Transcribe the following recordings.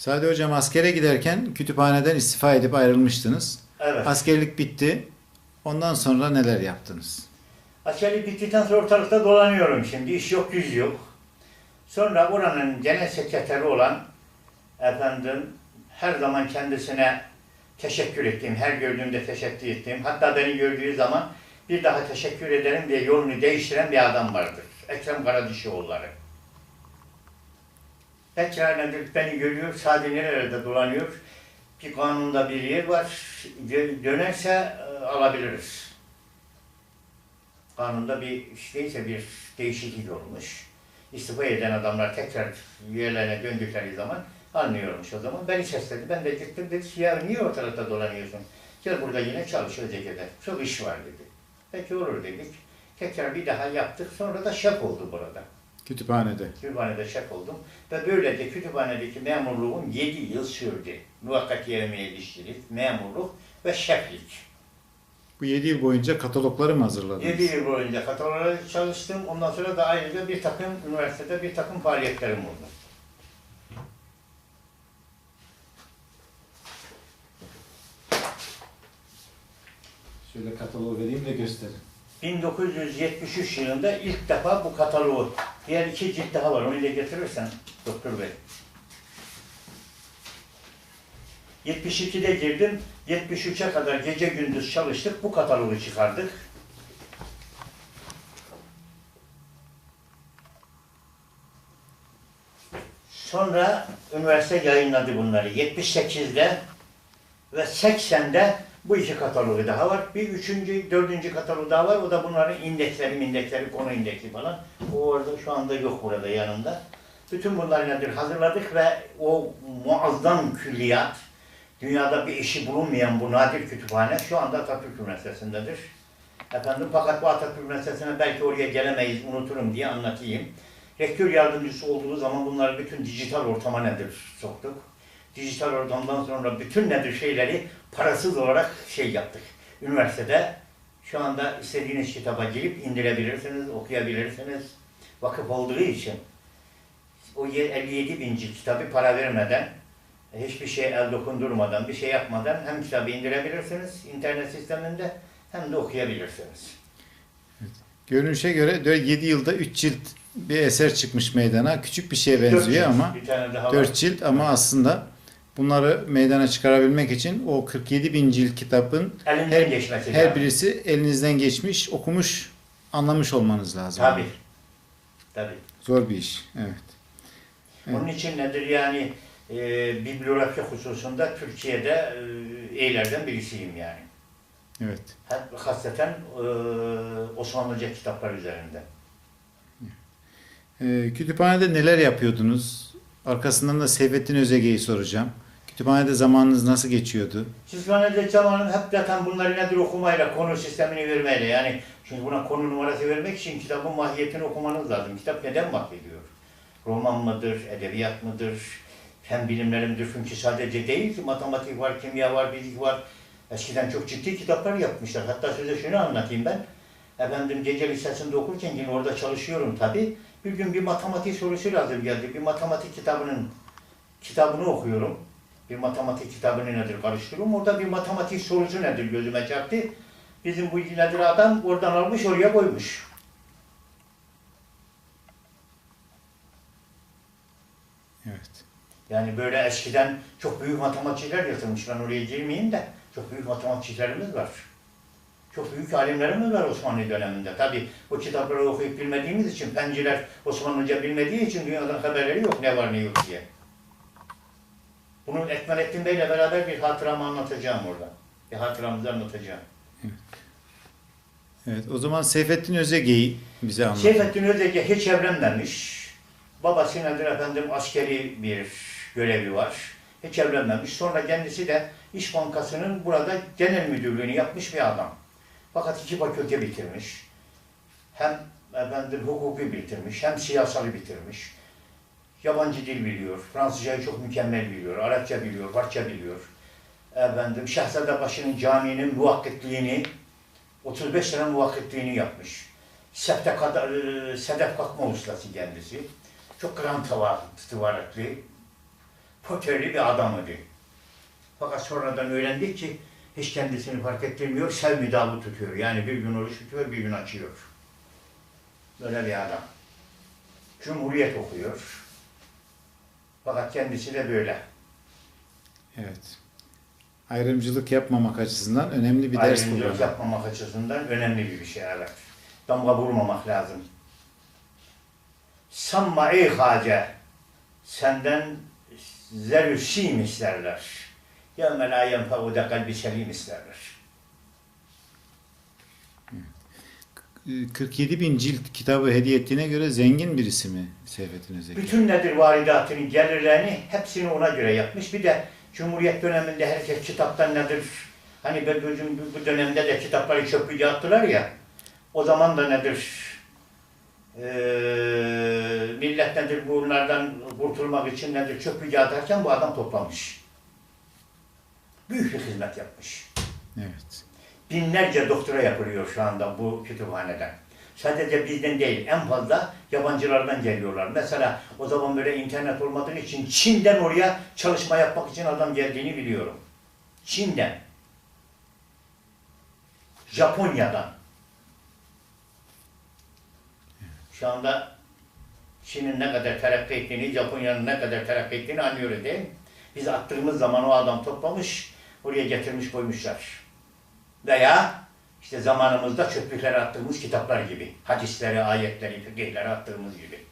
Sadi Hocam askere giderken kütüphaneden istifa edip ayrılmıştınız. Evet. Askerlik bitti. Ondan sonra neler yaptınız? Askerlik bittikten sonra ortalıkta dolanıyorum şimdi. İş yok, güz yok. Sonra oranın genel sekreteri olan efendim her zaman kendisine teşekkür ettiğim, her gördüğümde teşekkür ettiğim, hatta beni gördüğü zaman bir daha teşekkür ederim diye yolunu değiştiren bir adam vardır. Ekrem Karadişioğulları. Tekrarlandır beni görüyor, sadece nerelerde dolanıyor. Bir kanunda bir yer var, dö- dönerse e, alabiliriz kanunda bir neyse bir değişiklik olmuş. İstifa eden adamlar tekrar yerlerine döndükleri zaman anlıyormuş o zaman. Beni sesledi. Ben de gittim dedi ya niye ortalıkta dolanıyorsun? Gel burada yine çalış Özeke'de. Çok iş var dedi. Peki olur dedik. Tekrar bir daha yaptık. Sonra da şef oldu burada. Kütüphanede. Kütüphanede şef oldum. Ve böylece kütüphanedeki memurluğum 7 yıl sürdü. Muvakkatiye mühendislik, memurluk ve şeflik. Bu 7 yıl boyunca katalogları mı hazırladınız? 7 yıl boyunca kataloğlarda çalıştım. Ondan sonra da ayrıca bir takım üniversitede bir takım faaliyetlerim oldu. Şöyle kataloğu vereyim de gösterin. 1973 yılında ilk defa bu kataloğu, diğer iki cilt daha var, onu da getirirsen doktor bey. 72'de girdim, 73'e kadar gece gündüz çalıştık, bu kataloğu çıkardık. Sonra üniversite yayınladı bunları. 78'de ve 80'de bu iki katalogu daha var. Bir üçüncü, dördüncü katalogu daha var. O da bunların indeksleri, indeksleri, konu indeksi falan. O orada şu anda yok burada yanımda. Bütün bunları nedir hazırladık ve o muazzam külliyat, dünyada bir eşi bulunmayan bu nadir kütüphane şu anda Atatürk Üniversitesi'ndedir. Efendim fakat bu Atatürk Üniversitesi'ne belki oraya gelemeyiz, unuturum diye anlatayım. Rektör yardımcısı olduğu zaman bunları bütün dijital ortama nedir soktuk. Dijital ortamdan sonra bütün nedir şeyleri parasız olarak şey yaptık. Üniversitede şu anda istediğiniz kitaba girip indirebilirsiniz, okuyabilirsiniz. Vakıf olduğu için o ye- 57 bin cilt kitabı para vermeden, hiçbir şey el dokundurmadan, bir şey yapmadan hem kitabı indirebilirsiniz internet sisteminde hem de okuyabilirsiniz. Görünüşe göre 7 yılda 3 cilt bir eser çıkmış meydana. Küçük bir şeye Dört benziyor cilt, ama bir tane daha var. 4 cilt ama aslında bunları meydana çıkarabilmek için o 47 bin cilt kitabın Elinden her, geçmesi her lazım. birisi elinizden geçmiş, okumuş, anlamış olmanız lazım. Tabii. Tabii. Zor bir iş. Evet. Evet. Onun için nedir yani e, bibliografi hususunda Türkiye'de e, iyilerden birisiyim yani. Evet. Hasreten e, Osmanlıca kitaplar üzerinde. Ee, kütüphanede neler yapıyordunuz? Arkasından da Seyfettin Özege'yi soracağım. Kütüphanede zamanınız nasıl geçiyordu? Kütüphanede zamanım hep zaten bunları nedir okumayla, konu sistemini vermeyle. Yani şimdi buna konu numarası vermek için kitabın mahiyetini okumanız lazım. Kitap neden bahsediyor? Roman mıdır, edebiyat mıdır, fen bilimleri midir? Çünkü sadece değil ki matematik var, kimya var, fizik var. Eskiden çok ciddi kitaplar yapmışlar. Hatta size şunu anlatayım ben. Efendim gece lisesinde okurken yine orada çalışıyorum tabii. Bir gün bir matematik sorusu lazım geldi. Bir matematik kitabının kitabını okuyorum. Bir matematik kitabını nedir karıştırıyorum. Orada bir matematik sorusu nedir gözüme çarptı. Bizim bu nedir adam oradan almış oraya koymuş. Evet. Yani böyle eskiden çok büyük matematikçiler yatırmış. Ben oraya girmeyeyim de çok büyük matematikçilerimiz var. Çok büyük alimlerimiz var Osmanlı döneminde. Tabi bu kitapları okuyup bilmediğimiz için, penciler Osmanlıca bilmediği için dünyadan haberleri yok ne var ne yok diye. Bunu Ekmelettin Bey'le beraber bir hatıramı anlatacağım orada. Bir hatıramızı anlatacağım. Evet. O zaman Seyfettin Özege'yi bize anlatın. Seyfettin Özege hiç evlenmemiş. Babası nedir efendim askeri bir görevi var. Hiç evlenmemiş. Sonra kendisi de İş Bankası'nın burada genel müdürlüğünü yapmış bir adam. Fakat iki fakülte bitirmiş. Hem efendim hukuku bitirmiş, hem siyasalı bitirmiş. Yabancı dil biliyor, Fransızcayı çok mükemmel biliyor, Arapça biliyor, Farsça biliyor. Efendim Şehzadebaşı'nın caminin muvakkitliğini, 35 sene muvakkitliğini yapmış. Septe kadar, e, sedef kalkma ustası kendisi. Çok kıran tava, tıvaraklı. Poterli bir adam idi. Fakat sonradan öğrendik ki hiç kendisini fark ettirmiyor, sevmidavı tutuyor. Yani bir gün oruç tutuyor, bir gün açıyor. Böyle bir adam. Cumhuriyet okuyor. Fakat kendisi de böyle. Evet. Ayrımcılık yapmamak açısından önemli bir ders Ayrımcılık kullanıyor. yapmamak açısından önemli bir şey evet. Damga vurmamak lazım. Sanma ey hace, senden zerü sim isterler. Ya la yenfe'u kalbi selim isterler. 47 bin cilt kitabı hediye ettiğine göre zengin birisi mi Seyfettin Özeki? Bütün nedir varidatının gelirlerini hepsini ona göre yapmış. Bir de Cumhuriyet döneminde herkes kitaptan nedir? Hani bu, dönemde de kitapları çöplüğe attılar ya. O zaman da nedir? Ee, millet nedir bunlardan kurtulmak için nedir çöplüğe atarken bu adam toplamış. Büyük bir hizmet yapmış. Evet. Binlerce doktora yapılıyor şu anda bu kütüphaneden. Sadece bizden değil, en fazla yabancılardan geliyorlar. Mesela o zaman böyle internet olmadığı için Çin'den oraya çalışma yapmak için adam geldiğini biliyorum. Çin'den. Japonya'dan. Şu anda Çin'in ne kadar terakki ettiğini, Japonya'nın ne kadar terakki ettiğini anlıyoruz değil mi? Biz attığımız zaman o adam toplamış, oraya getirmiş koymuşlar. Veya işte zamanımızda çöplüklere attığımız kitaplar gibi. Hadisleri, ayetleri, fıkıhları attığımız gibi.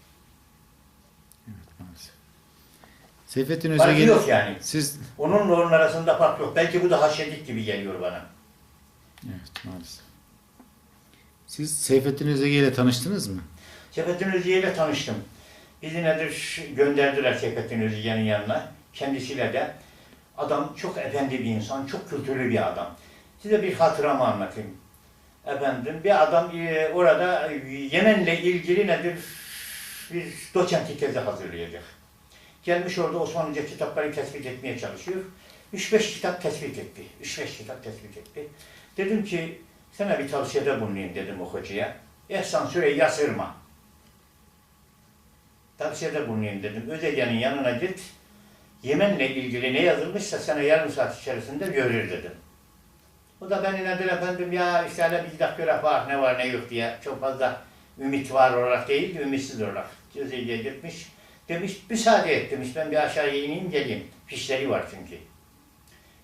Seyfettin Özeki yok yani. siz Onunla onun arasında fark yok. Belki bu da haşedik gibi geliyor bana. Evet maalesef. Siz Seyfettin Özeki ile tanıştınız mı? Seyfettin Özye'yle ile tanıştım. Bizi nedir gönderdiler Seyfettin Özye'nin yanına. Kendisiyle de. Adam çok efendi bir insan, çok kültürlü bir adam. Size bir hatıramı anlatayım. Efendim bir adam e, orada e, Yemen'le ilgili nedir bir doçentlik tezi hazırlayacak. Gelmiş orada Osmanlıca kitapları tespit etmeye çalışıyor. 3-5 kitap tespit etti. 3-5 kitap tespit etti. Dedim ki sana bir tavsiyede bulunayım dedim o hocaya. Ehsan Süreyi sırma. Tavsiyede bulunayım dedim. Özege'nin yanına git. Yemen'le ilgili ne yazılmışsa sana yarım saat içerisinde görür dedim. O da beni nedir efendim ya işte hele bir dakika bak ne var ne yok diye çok fazla ümit var olarak değil ümitsiz olarak Özege'ye gitmiş. Demiş müsaade et demiş ben bir aşağıya ineyim geleyim. Fişleri var çünkü.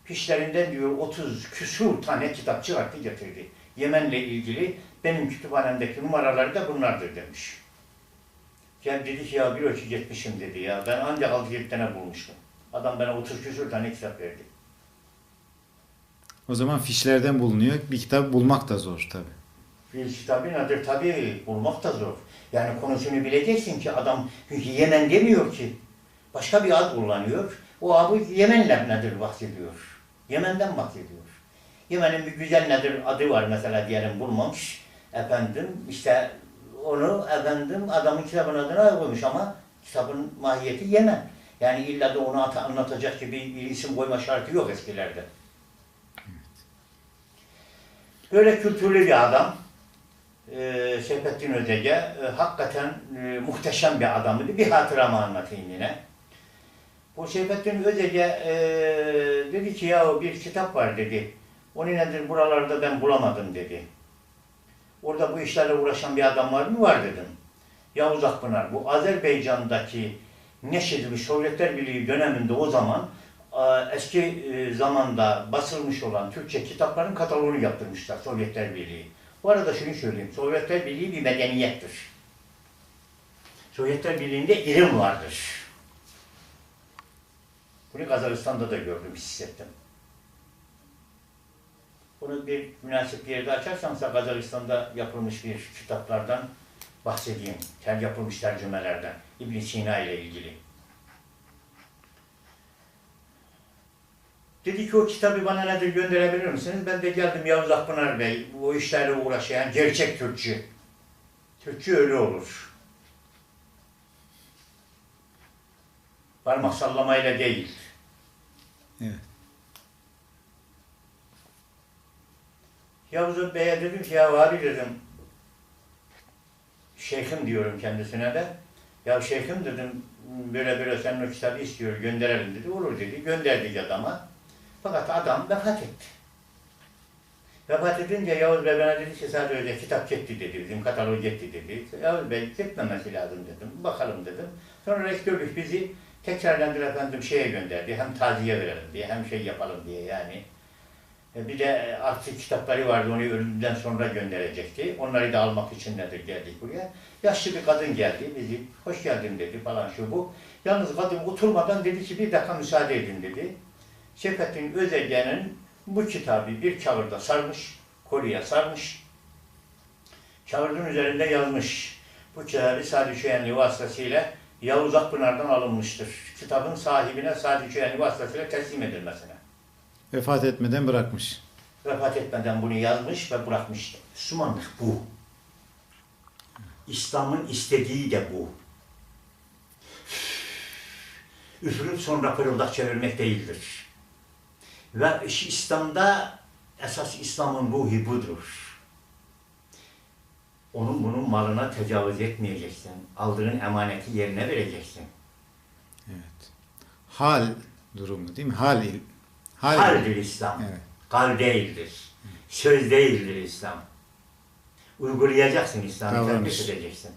Fişlerinden diyor 30 küsur tane kitap çıkarttı getirdi. Yemen'le ilgili benim kütüphanemdeki numaraları da bunlardır demiş. Gel dedi ki ya bir ölçü gitmişim dedi ya. Ben ancak 6-7 tane bulmuştum. Adam bana 30 küsur tane kitap verdi. O zaman fişlerden bulunuyor. Bir kitap bulmak da zor tabi. Bir kitabı nedir? Tabii bulmak da zor. Yani konusunu bileceksin ki adam çünkü Yemen demiyor ki. Başka bir ad kullanıyor. O adı Yemen'le nedir bahsediyor. Yemen'den bahsediyor. Yemen'in bir güzel nedir adı var mesela diyelim bulmamış. Efendim işte onu efendim adamın kitabın adına koymuş ama kitabın mahiyeti Yemen. Yani illa da onu at- anlatacak gibi bir isim koyma şartı yok eskilerde. Böyle kültürlü bir adam. Ee, Seyfettin Ödege e, hakikaten e, muhteşem bir adamdı. Bir hatıramı anlatayım yine. Bu Seyfettin Ödege e, dedi ki ya bir kitap var dedi. O nedir buralarda ben bulamadım dedi. Orada bu işlerle uğraşan bir adam var mı? Var dedim. Yavuz Akpınar bu Azerbaycan'daki neşredilmiş Sovyetler Birliği döneminde o zaman eski e, zamanda basılmış olan Türkçe kitapların kataloğunu yaptırmışlar Sovyetler Birliği. Bu arada şunu söyleyeyim. Sovyetler Birliği bir medeniyettir. Sovyetler Birliği'nde ilim vardır. Bunu Kazakstan'da da gördüm, hissettim. Bunu bir münasip bir yerde açarsam size Kazakistan'da yapılmış bir kitaplardan bahsedeyim. Ter yapılmış tercümelerden. ibn Sina ile ilgili. Dedi ki o kitabı bana nedir gönderebilir misiniz? Ben de geldim Yavuz Akpınar Bey, bu işlerle uğraşan gerçek Türkçü. Türkçü öyle olur. Parmak sallamayla değil. Evet. Yavuz Bey'e dedim ki ya abi dedim, şeyhim diyorum kendisine de. Ya şeyhim dedim, böyle böyle senin o kitabı istiyor gönderelim dedi. Olur dedi. Gönderdik adama. Fakat adam vefat etti. Vefat edince Yavuz Bey bana dedi ki sadece öyle kitap gitti dedi. Bizim katalog gitti dedi. Yavuz Bey gitmemesi lazım dedim. Bakalım dedim. Sonra rektörlük bizi tekrardan bir efendim şeye gönderdi. Hem taziye verelim diye hem şey yapalım diye yani. E, Bir de artık kitapları vardı onu ölümden sonra gönderecekti. Onları da almak için nedir geldik buraya. Yaşlı bir kadın geldi bizi hoş geldin dedi falan şu bu. Yalnız kadın oturmadan dedi ki bir dakika müsaade edin dedi. Şefettin Özegen'in bu kitabı bir kağıda sarmış, kolye sarmış. Kağıdın üzerinde yazmış. Bu kitabı Sadi Şüyenli vasıtasıyla Yavuz Akpınar'dan alınmıştır. Kitabın sahibine Sadi Şüyenli vasıtasıyla teslim edilmesine. Vefat etmeden bırakmış. vefat etmeden bunu yazmış ve bırakmıştı. Müslümanlık bu. İslam'ın istediği de bu. Üfürüp sonra fırıldak çevirmek değildir. Ve iş- İslam'da esas İslam'ın ruhi budur. Onun bunun malına tecavüz etmeyeceksin. Aldığın emaneti yerine vereceksin. Evet. Hal durumu değil mi? Hal. il- Hal. Haldir İslam. Evet. Kal değildir. Söz değildir İslam. Uygulayacaksın İslam'ı, tatbik edeceksin.